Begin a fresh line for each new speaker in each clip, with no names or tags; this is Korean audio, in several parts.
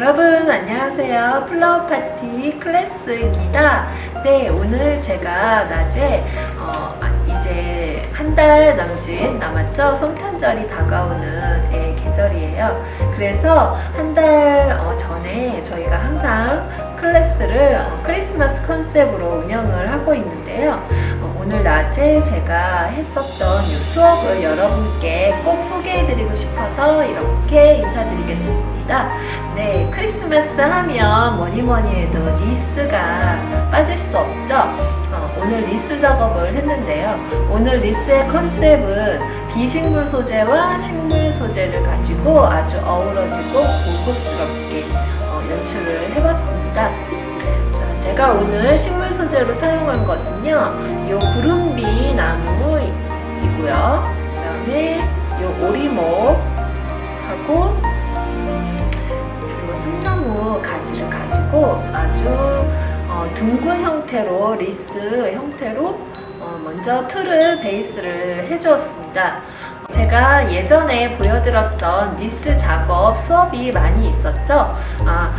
여러분 안녕하세요. 플라워 파티 클래스입니다. 네, 오늘 제가 낮에 어, 아, 이제 한 달 남짓 남았죠. 성탄절이 다가오는 예, 계절이에요. 그래서 한달 어, 전에 저희가 항상 클래스를 어, 크리스마스 컨셉으로 운영을 하고 있는데요. 어, 오늘 낮에 제가 했었던 이 수업을 여러분께 꼭 소개해드리고 싶어서 이렇게 인사드리게 됐습니다. 네, 크리스마스 하면 뭐니 뭐니 해도 리스가 빠질 수 없죠. 어, 오늘 리스 작업을 했는데요. 오늘 리스의 컨셉은 비식물 소재와 식물 소재를 가지고 아주 어우러지고 고급스럽게 어, 연출을 해봤습니다. 자, 제가 오늘 식물 소재로 사용한 것은요, 요 구름비 나무이고요. 그 다음에 요 오리목하고 그리고 삼나무 가지를 가지고 아주 어, 둥근 형태로 리스 형태로 어, 먼저 틀을 베이스를 해주었습니다. 제가 예전에 보여드렸던 리스 작업 수업이 많이 있었죠. 아,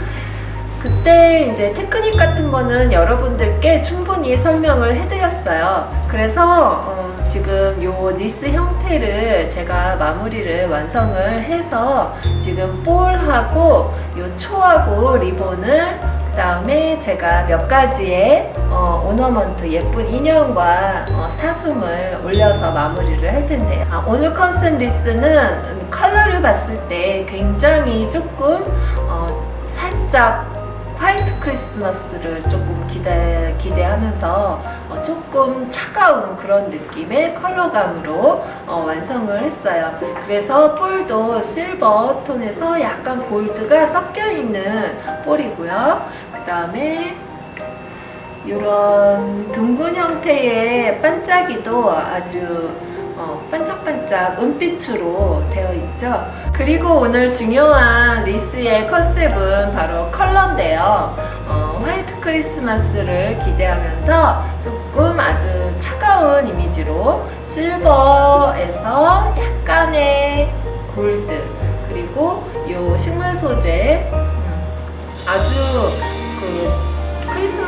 그때 이제 테크닉 같은 거는 여러분들께 충분히 설명을 해드렸어요. 그래서 어, 지금 요 니스 형태를 제가 마무리를 완성을 해서 지금 볼하고 요 초하고 리본을 그 다음에 제가 몇 가지의 어, 오너먼트 예쁜 인형과 어, 사슴을 올려서 마무리를 할 텐데요. 아, 오늘 컨셉 리스는 컬러를 봤을 때 굉장히 조금 어, 살짝 화이트 크리스마스를 조금 기대, 기대하면서 어, 조금 차가운 그런 느낌의 컬러감으로 어, 완성을 했어요. 그래서 볼도 실버 톤에서 약간 골드가 섞여 있는 볼이고요. 그 다음에 이런 둥근 형태의 반짝이도 아주 어, 반짝반짝 은빛으로 되어 있죠. 그리고 오늘 중요한 리스의 컨셉은 바로 컬러인데요. 어, 화이트 크리스마스를 기대하면서 조금 아주 차가운 이미지로 실버에서 약간의 골드 그리고 이 식물 소재 음, 아주 그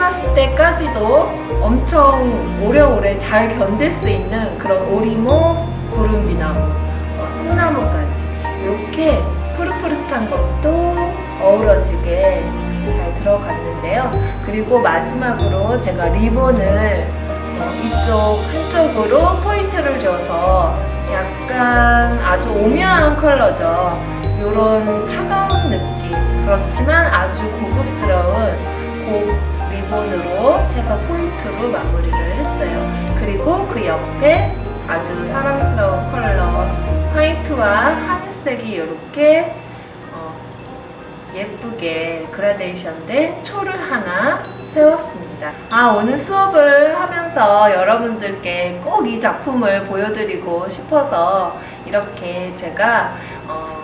크리스마스 때까지도 엄청 오래오래 잘 견딜 수 있는 그런 오리목, 구름비나무, 어, 성나무까지 이렇게 푸릇푸릇한 것도 어우러지게 잘 들어갔는데요. 그리고 마지막으로 제가 리본을 어, 이쪽 한쪽으로 포인트를 줘서 약간 아주 오묘한 컬러죠. 이런 차가운 느낌. 그렇지만 아주 고급스러운 고 리본으로 해서 포인트로 마무리를 했어요. 그리고 그 옆에 아주 사랑스러운 컬러 화이트와 하늘색이 이렇게 어, 예쁘게 그라데이션 된 초를 하나 세웠습니다. 아, 오늘 수업을 하면서 여러분들께 꼭 이 작품을 보여드리고 싶어서 이렇게 제가 어,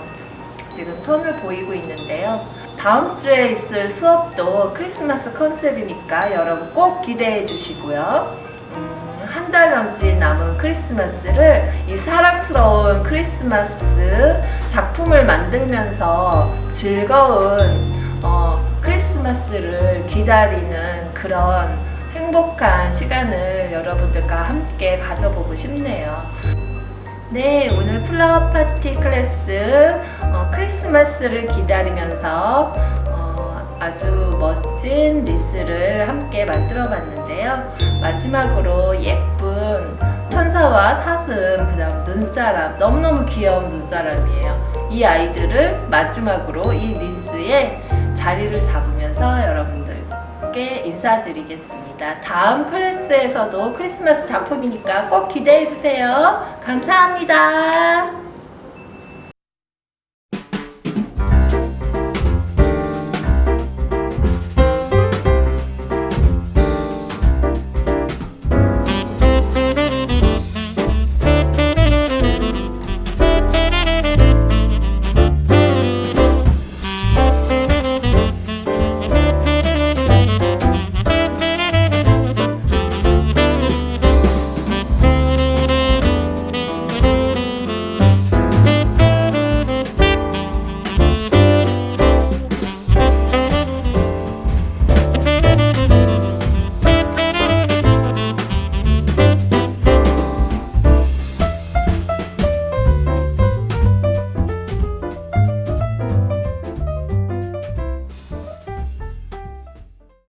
지금 선을 보이고 있는데요. 다음 주에 있을 수업도 크리스마스 컨셉이니까 여러분 꼭 기대해 주시고요. 음, 한달 남짓 남은 크리스마스를 이 사랑스러운 크리스마스 작품을 만들면서 즐거운 어, 크리스마스를 기다리는 그런 행복한 시간을 여러분들과 함께 가져보고 싶네요. 네, 오늘 플라워 파티 클래스 어, 크리스마스를 기다리면서 어, 아주 멋진 리스를 함께 만들어 봤는데요. 마지막으로 예쁜 천사와 사슴, 그 다음 눈사람, 너무너무 귀여운 눈사람이에요. 이 아이들을 마지막으로 이 리스에 자리를 잡으면서 여러분들께 인사드리겠습니다. 다음 클래스에서도 크리스마스 작품이니까 꼭 기대해 주세요. 감사합니다.